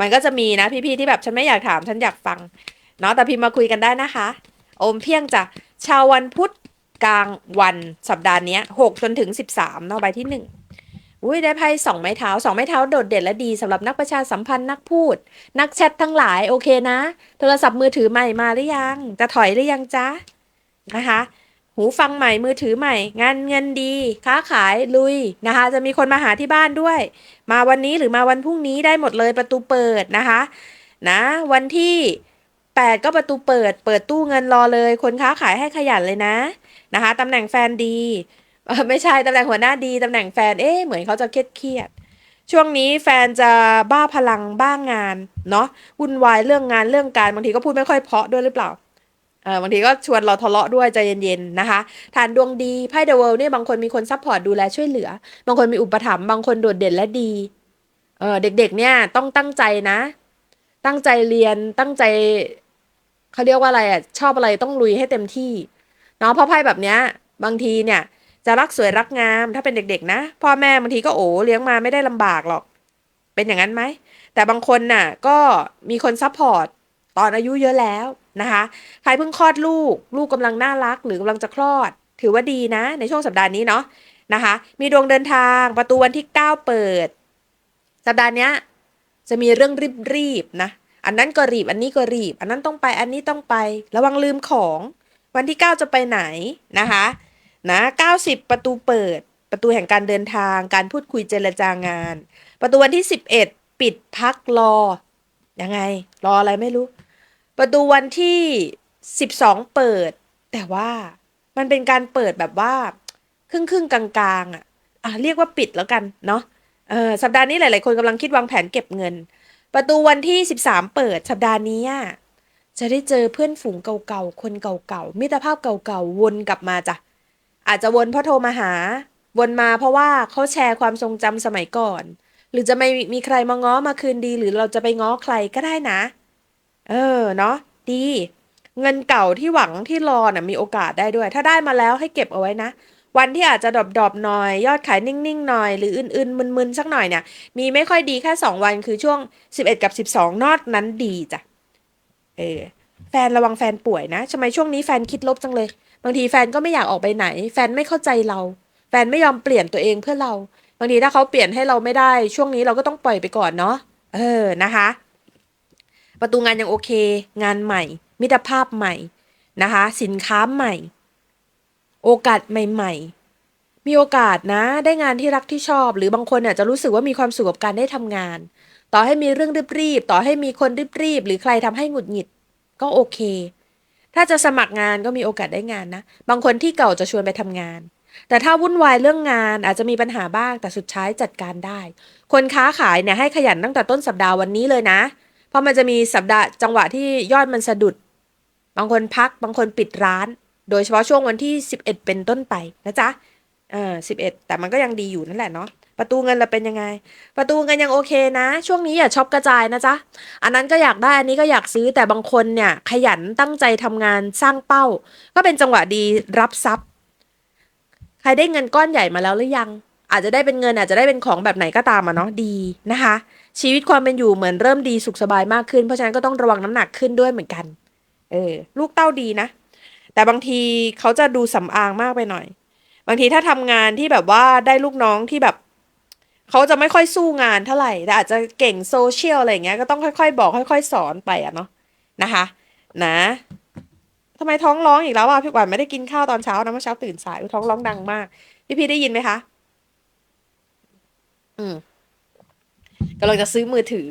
มันก็จะมีนะพี่ๆที่แบบฉันไม่อยากถามฉันอยากฟังเนาะแต่พิมพ์มาคุยกันได้นะคะ โอมเพียงจ้ะชาววันพุธกลางวันสัปดาห์นี้หกจนถึงสิบสามเนาะใบที่หนึ่งอุ้ยได้ไพ่สองไม้เท้าสองไม้เท้าโดดเด่นและดีสำหรับนักประชาสัมพันธ์นักพูด นักแชททั้งหลายโอเคนะ โทรศัพท์มือถือใหม่มาหรือยัง จะถอยหรือยังจ๊ะนะคะ หูฟังใหม่มือถือใหม่ งานเงินดี ค้าขายลุยนะคะ จะมีคนมาหาที่บ้านด้วย มาวันนี้หรือมาวันพรุ่งนี้ได้หมดเลยประตูเปิดนะคะนะวันที่ 8 ก็ประตูเปิด เปิดตู้เงินรอเลย คนค้าขายให้ขยันเลยนะนะคะตำแหน่งแฟนดีไม่ใช่ตำแหน่งหัวหน้าดีตำแหน่งแฟนเอ๊ะเหมือนเขาจะเครียดเครียดช่วงนี้แฟนจะบ้าพลังบ้างงานเนาะวุ่นวายเรื่องงานเรื่องการบางทีก็พูดไม่ค่อยเพาะด้วยหรือเปล่า เออบางทีก็ชวนเราทะเลาะด้วยใจเย็นๆนะคะ ฐานดวงดีไพ่เดอะเวิลด์เนี่ยบางคนมีคนซัพพอร์ตดูแลช่วยเหลือ บางคนมีอุปถัมภ์บางคนโดดเด่นและดีเออเด็กๆเนี่ยต้องตั้งใจนะ ตั้งใจเรียนตั้งใจเขาเรียกว่าอะไรอะชอบอะไรต้องลุยให้เต็มที่เนาะเพราะไพ่แบบเนี้ย บางทีเนี่ย จะรักสวยรักงามถ้าเป็นเด็ก ๆ นะพ่อแม่บางทีก็โอ้เลี้ยงมาไม่ได้ลำบากหรอก เป็นอย่างนั้นไหมแต่บางคนน่ะ ก็มีคนซัพพอร์ต ตอนอายุเยอะแล้วนะคะ ใครเพิ่งคลอดลูก ลูกกำลังน่ารัก หรือกำลังจะคลอด ถือว่าดีนะ ในช่วงสัปดาห์นี้เนาะนะคะ มีดวงเดินทางประตูวันที่ 9 เปิด สัปดาห์นี้จะมีเรื่องรีบๆนะ อันนั้นก็รีบ อันนี้ก็รีบ อันนั้นต้องไป อันนี้ต้องไป ระวังลืมของ วันที่ 9 จะไปไหนนะคะนะ90 ประตูเปิด ประตูแห่งการเดินทาง การพูดคุยเจรจางาน ประตูวันที่ 11 ปิดพักรอ ยังไง รออะไรไม่รู้ ประตูวันที่ 12 เปิด แต่ว่ามันเป็นการเปิดแบบว่าครึ่งครึ่งกลางๆอะอะเรียกว่าปิดแล้วกันเนาะเออสัปดาห์นี้หลาย ๆ คนกำลังคิดวางแผนเก็บเงิน ประตูวันที่ 13 เปิด สัปดาห์นี้จะได้เจอเพื่อนฝูงเก่าๆ คนเก่าๆ มิตรภาพเก่าๆ วนกลับมาจ้ะ อาจจะวนเพราะโทรมาหา วนมาเพราะว่าเขาแชร์ความทรงจำสมัยก่อน หรือจะไม่มีใครมาง้อมาคืนดี หรือเราจะไปง้อใครก็ได้นะ เออ เนาะดี เงินเก่าที่หวังที่รอน่ะมีโอกาสได้ด้วย ถ้าได้มาแล้วให้เก็บเอาไว้นะ วันที่อาจจะดรอปๆหน่อย ยอดขายนิ่งๆหน่อย หรืออื่นๆมึนๆสักหน่อยเนี่ย มีไม่ค่อยดีแค่2วันคือช่วง 11 กับ 12 นอดนั้นดีจ้ะเออแฟนระวังแฟนป่วยนะทำไมช่วงนี้แฟนคิดลบจังเลย บางทีแฟนก็ไม่อยากออกไปไหน แฟนไม่เข้าใจเรา แฟนไม่ยอมเปลี่ยนตัวเองเพื่อเรา บางทีถ้าเขาเปลี่ยนให้เราไม่ได้ ช่วงนี้เราก็ต้องปล่อยไปก่อนเนาะ เออ นะคะ ประตูงานยังโอเค งานใหม่ มิตรภาพใหม่นะคะ สินค้าใหม่ โอกาสใหม่ ๆ มีโอกาสนะ ได้งานที่รักที่ชอบ หรือบางคนเนี่ยจะรู้สึกว่ามีความสุขกับการได้ทำงาน ต่อให้มีเรื่องรีบๆต่อให้มีคนรีบๆหรือใครทำให้หงุดหงิด ก็โอเค ถ้าจะสมัครงานก็มีโอกาสได้งานนะ บางคนที่เก่าจะชวนไปทำงานแต่ถ้าวุ่นวายเรื่องงานอาจจะมีปัญหาบ้างแต่สุดท้ายจัดการได้ คนค้าขายเนี่ยให้ขยันตั้งแต่ต้นสัปดาห์วันนี้เลยนะ เพราะมันจะมีสัปดาห์จังหวะที่ยอดมันสะดุด บางคนพักบางคนปิดร้าน โดยเฉพาะช่วงวันที่ 11 เป็นต้นไปนะจ๊ะเออ11แต่มันก็ยังดีอยู่นั่นแหละเนาะประตูเงินเราเป็นยังไง ประตูเงินยังโอเคนะ ช่วงนี้อย่าช็อปกระจายนะจ๊ะ อันนั้นก็อยากได้อันนี้ก็อยากซื้อแต่บางคนเนี่ยขยันตั้งใจทำงานสร้างเป้า ก็เป็นจังหวะดีรับทรัพย์ ใครได้เงินก้อนใหญ่มาแล้วหรือยัง อาจจะได้เป็นเงินอาจจะได้เป็นของแบบไหนก็ตามอะเนาะดีนะคะ ชีวิตความเป็นอยู่เหมือนเริ่มดีสุขสบายมากขึ้น เพราะฉะนั้นก็ต้องระวังน้ำหนักขึ้นด้วยเหมือนกัน เออ ลูกเต้าดีนะ แต่บางทีเขาจะดูสำอางมากไปหน่อย บางทีถ้าทำงานที่แบบว่าได้ลูกน้องที่แบบเขาจะไม่ค่อยสู้งานเท่าไหร่แต่อาจจะเก่งโซเชียลอะไรเงี้ยก็ต้องค่อยๆ บอกค่อย ๆ สอนไปอะเนาะนะคะ นะทำไมท้องร้องอีกแล้วอะพี่หวานไม่ได้กินข้าวตอนเช้านะเมื่อเช้าตื่นสายอุ๊ยท้องร้องดังมาก พี่พี่ได้ยินไหมคะ อืม กำลังจะซื้อมือถือ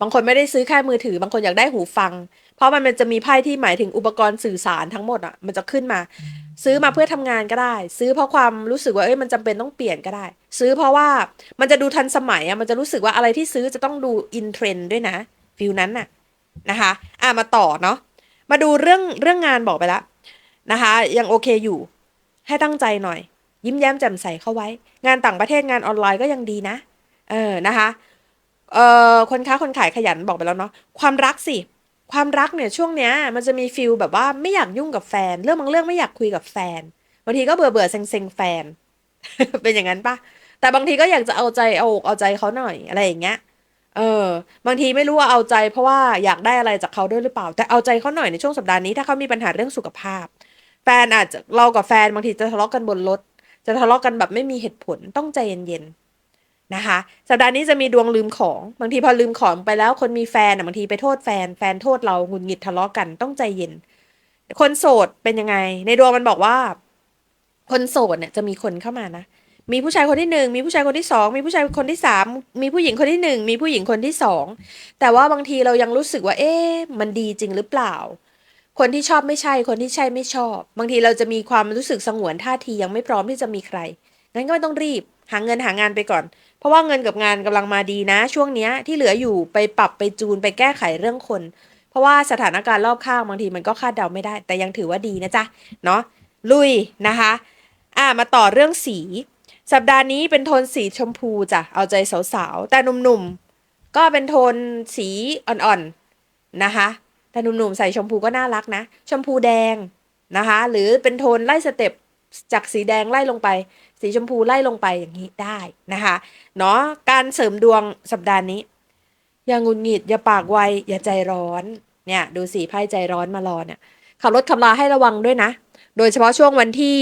บางคนไม่ได้ซื้อแค่มือถือ บางคนอยากได้หูฟัง เพราะมันมันจะมีไพ่ที่หมายถึงอุปกรณ์สื่อสารทั้งหมดอะ มันจะขึ้นมา ซื้อมาเพื่อทำงานก็ได้ ซื้อเพราะความรู้สึกว่าเอ้ยมันจำเป็นต้องเปลี่ยนก็ได้ ซื้อเพราะว่ามันจะดูทันสมัยอะมันจะรู้สึกว่าอะไรที่ซื้อจะต้องดูอินเทรนด์ด้วยนะฟิลนั้นน่ะนะคะอะมาต่อเนาะมาดูเรื่องเรื่องงานบอกไปแล้วนะคะ ยังโอเคอยู่ ให้ตั้งใจหน่อย ยิ้มแย้มแจ่มใสเข้าไว้ งานต่างประเทศงานออนไลน์ก็ยังดีนะ เออนะคะ เอ่อคนค้าคนขายขยันบอกไปแล้วเนาะความรักสิ ความรักเนี่ยช่วงเนี้ยมันจะมีฟิลแบบว่าไม่อยากยุ่งกับแฟน เรื่องบางเรื่องไม่อยากคุยกับแฟนบางทีก็เบื่อเบื่อเซ็งเซ็งแฟน เป็นอย่างนั้นปะแต่บางทีก็อยากจะเอาใจเอาอกเอาใจเขาหน่อยอะไรอย่างเงี้ยเออบางทีไม่รู้ว่าเอาใจเพราะว่าอยากได้อะไรจากเขาด้วยหรือเปล่า แต่เอาใจเขาหน่อยในช่วงสัปดาห์นี้ถ้าเขามีปัญหาเรื่องสุขภาพ แฟนอาจจะเรากับแฟนบางทีจะทะเลาะกันบนรถจะทะเลาะกันแบบไม่มีเหตุผลต้องใจเย็นๆ นะคะสัปดาห์นี้จะมีดวงลืมของ บางทีพอลืมของไปแล้วคนมีแฟนอะบางทีไปโทษแฟน แฟนโทษเราหงุดหงิดทะเลาะกันต้องใจเย็น คนโสดเป็นยังไง ในดวงมันบอกว่า คนโสดเนี่ยจะมีคนเข้ามานะมีผู้ชายคนที่หนึ่งมีผู้ชายคนที่สองมีผู้ชายคนที่สามมีผู้หญิงคนที่หนึ่งมีผู้หญิงคนที่สองแต่ว่าบางทีเรายังรู้สึกว่า เอ๊ะมันดีจริงหรือเปล่า คนที่ชอบไม่ใช่คนที่ใช่ไม่ชอบ บางทีเราจะมีความรู้สึกสงวนท่าทียังไม่พร้อมที่จะมีใครงั้นก็ไม่ต้องรีบ หาเงินหางานไปก่อน ราะว่าเงินกับงานกำลังมาดีนะ ช่วงเนี้ยที่เหลืออยู่ไปปรับไปจูนไปแก้ไขเรื่องคน เพราะว่าสถานการณ์รอบข้างบางทีมันก็คาดเดาไม่ได้ แต่ยังถือว่าดีนะจ๊ะเนาะลุยนะคะอ่ามาต่อเรื่องสี สัปดาห์นี้เป็นโทนสีชมพูจ้ะเอาใจสาวๆแต่หนุ่มๆก็เป็นโทนสีอ่อนๆนะคะแต่หนุ่มๆใส่ชมพูก็น่ารักนะ ชมพูแดงนะคะ หรือเป็นโทนไล่สเต็ปจากสีแดงไล่ลงไป สีชมพูไล่ลงไปอย่างนี้ได้นะคะเนาะการเสริมดวงสัปดาห์นี้ อย่างงุนหงิดอย่าปากไวอย่าใจร้อนเนี่ยดูสีไพ่ใจร้อนมารอเนี่ยขับรถขับราให้ระวังด้วยนะ โดยเฉพาะช่วงวันที่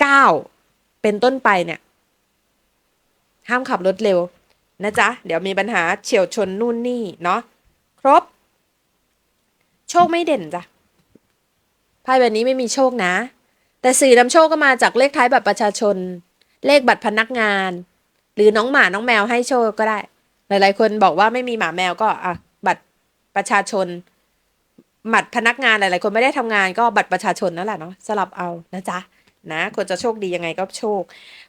เก้าเป็นต้นไปเนี่ยห้ามขับรถเร็วนะจ๊ะ เดี๋ยวมีปัญหาเฉียวชนนู่นนี่เนาะครบ โชคไม่เด่นจ้ะไพ่แบบนี้ไม่มีโชคนะ แต่สื่อนำโชคก็มาจากเลขท้ายบัตรประชาชน เลขบัตรพนักงาน หรือน้องหมาน้องแมวให้โชคก็ได้ หลาย ๆ คนบอกว่าไม่มีหมาแมวก็อะบัตรประชาชนบัตรพนักงานหลาย ๆ คนไม่ได้ทำงานก็บัตรประชาชนนั่นแหละเนาะสลับเอานะจ๊ะนะคนจะโชคดียังไงก็โชค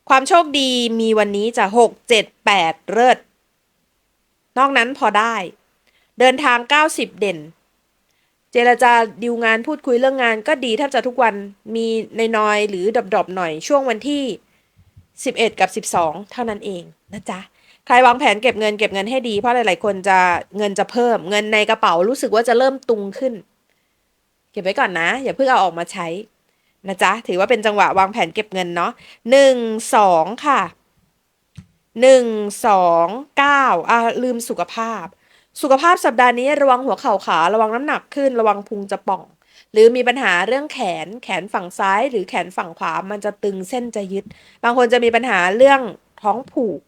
ความโชคดีมีวันนี้จะหกเจ็ดแปดเลิศนอกนั้นพอได้ เดินทางเก้าสิบเด่น เจรจาดิวงานพูดคุยเรื่องงานก็ดีแทบจะทุกวันมีในน้อยๆหรือดรอปๆหน่อยช่วงวันที่สิบเอ็ดกับสิบสองเท่านั้นเองนะจ๊ะใครวางแผนเก็บเงินเก็บเงินให้ดีเพราะหลาย ๆ คนจะเงินจะเพิ่ม เงินในกระเป๋ารู้สึกว่าจะเริ่มตุงขึ้น เก็บไว้ก่อนนะ อย่าเพิ่งเอาออกมาใช้นะจ๊ะถือว่าเป็นจังหวะวางแผนเก็บเงินเนาะหนึ่งสองค่ะหนึ่งสองเก้าอ่าลืมสุขภาพ สุขภาพสัปดาห์นี้ระวังหัวเข่าขาระวังน้ำหนักขึ้นระวังพุงจะป่อง หรือมีปัญหาเรื่องแขนแขนฝั่งซ้าย หรือแขนฝั่งขวามันจะตึงเส้นจะยึด บางคนจะมีปัญหาเรื่องท้องผูก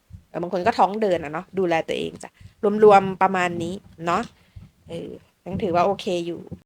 บางคนก็ท้องเดินอะเนาะดูแลตัวเองจ้ะรวมๆประมาณนี้เนาะเออยังถือว่าโอเคอยู่